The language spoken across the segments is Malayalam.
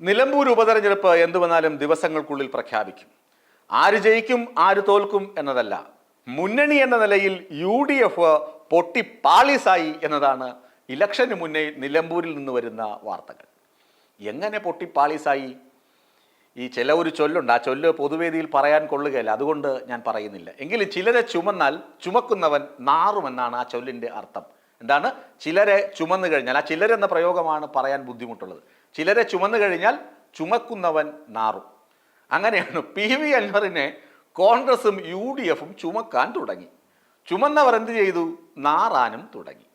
നിലമ്പൂർ ഉപതെരഞ്ഞെടുപ്പ് എന്തു വന്നാലും ദിവസങ്ങൾക്കുള്ളിൽ പ്രഖ്യാപിക്കും. ആര് ജയിക്കും ആര് തോൽക്കും എന്നതല്ല. മുന്നണി എന്ന നിലയിൽ യു ഡി എഫ് പൊട്ടിപ്പാളിസായി എന്നതാണ് ഇലക്ഷന് മുന്നേ നിലമ്പൂരിൽ നിന്ന് വരുന്ന വാർത്തകൾ. എങ്ങനെ പൊട്ടിപ്പാളിസായി? ഈ ചില ഒരു ചൊല്ലുണ്ട്. ആ ചൊല്ല് പൊതുവേദിയിൽ പറയാൻ കൊള്ളുകയില്ല. അതുകൊണ്ട് ഞാൻ പറയുന്നില്ല. എങ്കിലും ചിലരെ ചുമന്നാൽ ചുമക്കുന്നവൻ നാറുമെന്നാണ് ആ ചൊല്ലിന്റെ അർത്ഥം. എന്താണ്? ചിലരെ ചുമന്നു കഴിഞ്ഞാൽ ആ ചിലരെന്ന പ്രയോഗമാണ് പറയാൻ ബുദ്ധിമുട്ടുള്ളത്. ചിലരെ ചുമന്നു കഴിഞ്ഞാൽ ചുമക്കുന്നവൻ നാറും. അങ്ങനെയാണ് പി വി അൻവറിനെ കോൺഗ്രസും യു ഡി എഫും ചുമക്കാൻ തുടങ്ങി. ചുമന്നവർ എന്ത് ചെയ്തു? നാറാനും തുടങ്ങി.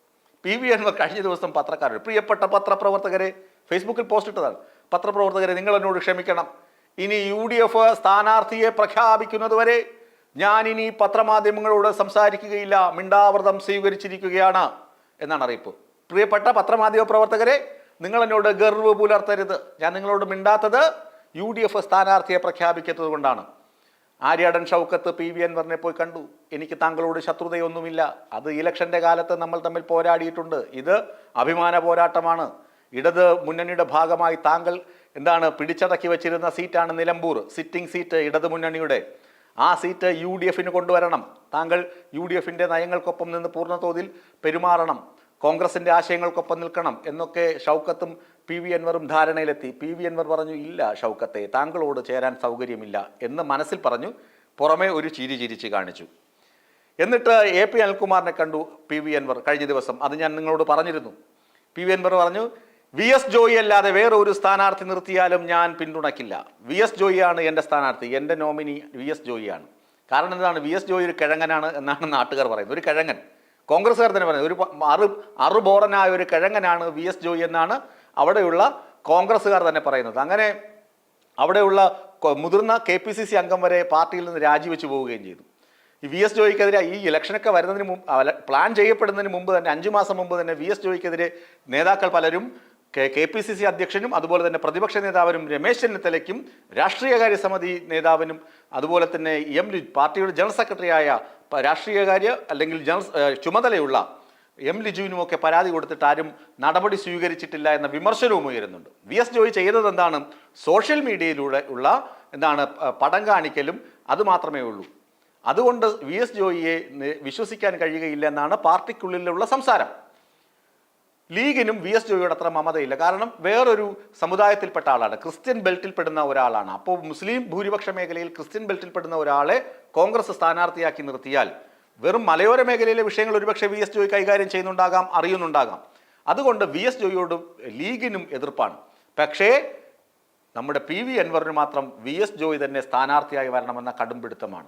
പി വി അൻവർ കഴിഞ്ഞ ദിവസം പത്രക്കാരോട് പ്രിയപ്പെട്ട പത്രപ്രവർത്തകരെ ഫേസ്ബുക്കിൽ പോസ്റ്റ് ഇട്ടതാണ്. പത്രപ്രവർത്തകരെ നിങ്ങൾ എന്നോട് ക്ഷമിക്കണം. ഇനി യു ഡി എഫ് സ്ഥാനാർത്ഥിയെ പ്രഖ്യാപിക്കുന്നതുവരെ ഞാൻ ഇനി പത്രമാധ്യമങ്ങളോട് സംസാരിക്കുകയില്ല. മിണ്ടാവ്രതം സ്വീകരിച്ചിരിക്കുകയാണ്. എന്നാണ് അറിയിപ്പ്. പ്രിയപ്പെട്ട പത്രമാധ്യമ പ്രവർത്തകരെ നിങ്ങൾ എന്നോട് ഗർവ് പുലർത്തരുത്. ഞാൻ നിങ്ങളോട് മിണ്ടാത്തത് യു ഡി എഫ് സ്ഥാനാർത്ഥിയെ പ്രഖ്യാപിക്കുന്നത് കൊണ്ടാണ്. ആര്യാടൻ ഷൗക്കത്ത് പി വി അൻവറിനെ പോയി കണ്ടു. എനിക്ക് താങ്കളോട് ശത്രുതയൊന്നുമില്ല. അത് ഇലക്ഷന്റെ കാലത്ത് നമ്മൾ തമ്മിൽ പോരാടിയിട്ടുണ്ട്. ഇത് അഭിമാന പോരാട്ടമാണ്. ഇടത് മുന്നണിയുടെ ഭാഗമായി താങ്കൾ എന്താണ് പിടിച്ചടക്കി വെച്ചിരുന്ന സീറ്റാണ് നിലമ്പൂർ. സിറ്റിംഗ് സീറ്റ് ഇടത് മുന്നണിയുടെ. ആ സീറ്റ് യു ഡി എഫിന് കൊണ്ടുവരണം. താങ്കൾ യു ഡി എഫിന്റെ നയങ്ങൾക്കൊപ്പം നിന്ന് പൂർണതോതിൽ പെരുമാറണം. കോൺഗ്രസിന്റെ ആശയങ്ങൾക്കൊപ്പം നിൽക്കണം എന്നൊക്കെ ഷൗക്കത്തും പി വി അൻവറും ധാരണയിലെത്തി. പി വി അൻവർ പറഞ്ഞു ഇല്ല ഷൗക്കത്തെ താങ്കളോട് ചേരാൻ സൗകര്യമില്ല എന്ന് മനസ്സിൽ പറഞ്ഞു പുറമേ ഒരു ചിരി ചിരിച്ച് കാണിച്ചു. എന്നിട്ട് എ പി അനിൽകുമാറിനെ കണ്ടു പി വി അൻവർ കഴിഞ്ഞ ദിവസം. അത് ഞാൻ നിങ്ങളോട് പറഞ്ഞിരുന്നു. പി വി അൻവർ പറഞ്ഞു വി എസ് ജോയി അല്ലാതെ വേറെ ഒരു സ്ഥാനാർത്ഥി നിർത്തിയാലും ഞാൻ പിന്തുണയ്ക്കില്ല. വി എസ് ജോയിയാണ് എന്റെ സ്ഥാനാർത്ഥി. എന്റെ നോമിനി വി എസ് ജോയിയാണ്. കാരണം എന്താണ്? വി എസ് ജോയി ഒരു കിഴങ്ങനാണ് എന്നാണ് നാട്ടുകാർ പറയുന്നത്. ഒരു കിഴങ്ങൻ. കോൺഗ്രസ്സുകാർ തന്നെ പറയുന്നത്. ഒരു അറു അറുബോറനായ ഒരു കിഴങ്ങനാണ് വി എസ് ജോയി എന്നാണ് അവിടെയുള്ള കോൺഗ്രസ്സുകാർ തന്നെ പറയുന്നത്. അങ്ങനെ അവിടെയുള്ള മുതിർന്ന കെ പി സി സി അംഗം വരെ പാർട്ടിയിൽ നിന്ന് രാജിവെച്ച് പോവുകയും ചെയ്തു. ഈ വി എസ് ജോയിക്കെതിരെ ഈ ഇലക്ഷനൊക്കെ വരുന്നതിന് മുമ്പ് പ്ലാൻ ചെയ്യപ്പെടുന്നതിന് മുമ്പ് തന്നെ അഞ്ചു മാസം മുമ്പ് തന്നെ വി എസ് ജോയിക്കെതിരെ നേതാക്കൾ പലരും K K P C C അധ്യക്ഷനും അതുപോലെ തന്നെ പ്രതിപക്ഷ നേതാവിനും രമേശ് ചെന്നിത്തലയ്ക്കും രാഷ്ട്രീയകാര്യ സമിതി നേതാവിനും അതുപോലെ തന്നെ എം ലി പാർട്ടിയുടെ ജനറൽ സെക്രട്ടറിയായ രാഷ്ട്രീയകാര്യ അല്ലെങ്കിൽ ജനറൽ ചുമതലയുള്ള എം ലിജുവിനുമൊക്കെ പരാതി കൊടുത്തിട്ട് ആരും നടപടി സ്വീകരിച്ചിട്ടില്ല എന്ന വിമർശനവും ഉയരുന്നുണ്ട്. വി എസ് ജോയി ചെയ്തത് എന്താണ് സോഷ്യൽ മീഡിയയിലൂടെ ഉള്ള എന്താണ് പടം കാണിക്കലും അത് മാത്രമേ ഉള്ളൂ. അതുകൊണ്ട് വി എസ് ജോയിയെ വിശ്വസിക്കാൻ കഴിയുകയില്ല എന്നാണ് പാർട്ടിക്കുള്ളിലുള്ള സംസാരം. ലീഗിനും വി എസ് ജോയിയോട് അത്ര മമതയില്ല. കാരണം വേറൊരു സമുദായത്തിൽപ്പെട്ട ആളാണ്. ക്രിസ്ത്യൻ ബെൽറ്റിൽപ്പെടുന്ന ഒരാളാണ്. അപ്പോൾ മുസ്ലിം ഭൂരിപക്ഷ മേഖലയിൽ ക്രിസ്ത്യൻ ബെൽറ്റിൽപ്പെടുന്ന ഒരാളെ കോൺഗ്രസ് സ്ഥാനാർത്ഥിയാക്കി നിർത്തിയാൽ വെറും മലയോര മേഖലയിലെ വിഷയങ്ങൾ ഒരുപക്ഷെ വി എസ് ജോയി കൈകാര്യം ചെയ്യുന്നുണ്ടാകാം അറിയുന്നുണ്ടാകാം. അതുകൊണ്ട് വി എസ് ജോയിയോട് ലീഗിനും എതിർപ്പാണ്. പക്ഷേ നമ്മുടെ പി വി അൻവറിന് മാത്രം വി എസ് ജോയി തന്നെ സ്ഥാനാർത്ഥിയായി വരണമെന്ന കടുംപിടുത്തമാണ്.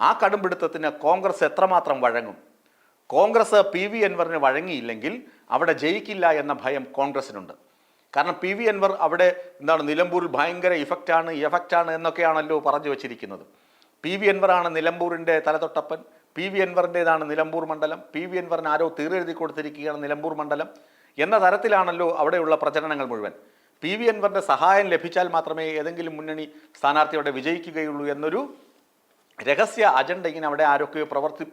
ആ കടുംപിടുത്തത്തിന് കോൺഗ്രസ് എത്രമാത്രം വഴങ്ങും? കോൺഗ്രസ് പി വി അൻവറിന് വഴങ്ങിയില്ലെങ്കിൽ അവിടെ ജയിക്കില്ല എന്ന ഭയം കോൺഗ്രസിനുണ്ട്. കാരണം പി വി അൻവർ അവിടെ എന്താണ് നിലമ്പൂരിൽ ഭയങ്കര ഇഫക്റ്റാണ് എഫക്റ്റാണ് എന്നൊക്കെയാണല്ലോ പറഞ്ഞു വച്ചിരിക്കുന്നത്. പി വി അൻവറാണ് നിലമ്പൂരിന്റെ തലതൊട്ടപ്പൻ പി വി അൻവറിന്റെതാണ് നിലമ്പൂർ മണ്ഡലം പി വി അൻവറിന് ആരോ തീരെഴുതി കൊടുത്തിരിക്കുകയാണ് നിലമ്പൂർ മണ്ഡലം എന്ന തരത്തിലാണല്ലോ അവിടെയുള്ള പ്രചരണങ്ങൾ മുഴുവൻ. പി വി അൻവറിന്റെ സഹായം ലഭിച്ചാൽ മാത്രമേ ഏതെങ്കിലും മുന്നണി സ്ഥാനാർത്ഥിയോടെ വിജയിക്കുകയുള്ളൂ എന്നൊരു രഹസ്യ അജണ്ട ഇങ്ങനെ അവിടെ ആരൊക്കെ പ്രവർത്തി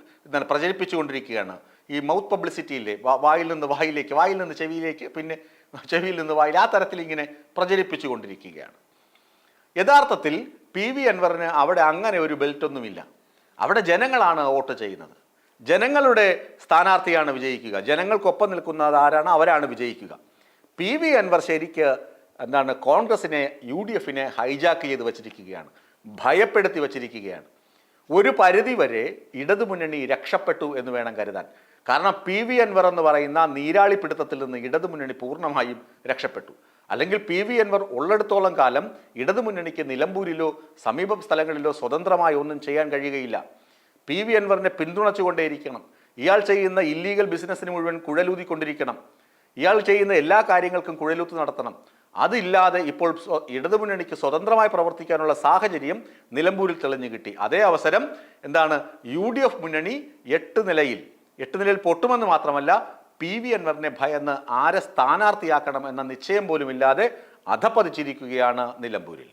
പ്രചരിപ്പിച്ചുകൊണ്ടിരിക്കുകയാണ്. ഈ മൗത്ത് പബ്ലിസിറ്റിയില്ലേ വായിൽ നിന്ന് വായിലേക്ക് വായിൽ നിന്ന് ചെവിയിലേക്ക് പിന്നെ ചെവിയിൽ നിന്ന് വായിൽ ആ തരത്തിൽ ഇങ്ങനെ പ്രചരിപ്പിച്ചുകൊണ്ടിരിക്കുകയാണ്. യഥാർത്ഥത്തിൽ പി വി അൻവറിന് അവിടെ അങ്ങനെ ഒരു ബെൽറ്റൊന്നുമില്ല അവിടെ ജനങ്ങളാണ് വോട്ട് ചെയ്യുന്നത്. ജനങ്ങളുടെ സ്ഥാനാർത്ഥിയാണ് വിജയിക്കുക. ജനങ്ങൾക്കൊപ്പം നിൽക്കുന്നത് ആരാണ് അവരാണ് വിജയിക്കുക. പി വി അൻവർ ശരിക്ക് എന്താണ് കോൺഗ്രസിനെ യു ഡി എഫിനെ ഹൈജാക്ക് ചെയ്ത് വച്ചിരിക്കുകയാണ്. ഭയപ്പെടുത്തി വച്ചിരിക്കുകയാണ്. ഒരു പരിധി വരെ ഇടതുമുന്നണി രക്ഷപ്പെട്ടു എന്ന് വേണം കരുതാൻ. കാരണം പി വി അൻവർ എന്ന് പറയുന്ന നീരാളി പിടുത്തത്തിൽ നിന്ന് ഇടതുമുന്നണി പൂർണമായും രക്ഷപ്പെട്ടു. അല്ലെങ്കിൽ പി വി അൻവർ ഉള്ളിടത്തോളം കാലം ഇടതുമുന്നണിക്ക് നിലമ്പൂരിലോ സമീപ സ്ഥലങ്ങളിലോ സ്വതന്ത്രമായി ഒന്നും ചെയ്യാൻ കഴിയുകയില്ല. പി വി അൻവറിനെ പിന്തുണച്ചുകൊണ്ടേയിരിക്കണം. ഇയാൾ ചെയ്യുന്ന ഇല്ലീഗൽ ബിസിനസ്സിന് മുഴുവൻ കുഴലൂതിക്കൊണ്ടിരിക്കണം. ഇയാൾ ചെയ്യുന്ന എല്ലാ കാര്യങ്ങൾക്കും കുഴലൂത്ത് നടത്തണം. അതില്ലാതെ ഇപ്പോൾ ഇടതുമുന്നണിക്ക് സ്വതന്ത്രമായി പ്രവർത്തിക്കാനുള്ള സാഹചര്യം നിലമ്പൂരിൽ തെളിഞ്ഞു കിട്ടി. അതേ അവസരം എന്താണ് യു ഡി എഫ് മുന്നണി എട്ട് നിലയിൽ എട്ട് നിലയിൽ പൊട്ടുമെന്ന് മാത്രമല്ല പി വി അൻവറിനെ ഭയന്ന് ആരെ സ്ഥാനാർത്ഥിയാക്കണം എന്ന നിശ്ചയം പോലുമില്ലാതെ അധപ്പതിച്ചിരിക്കുകയാണ് നിലമ്പൂരിൽ.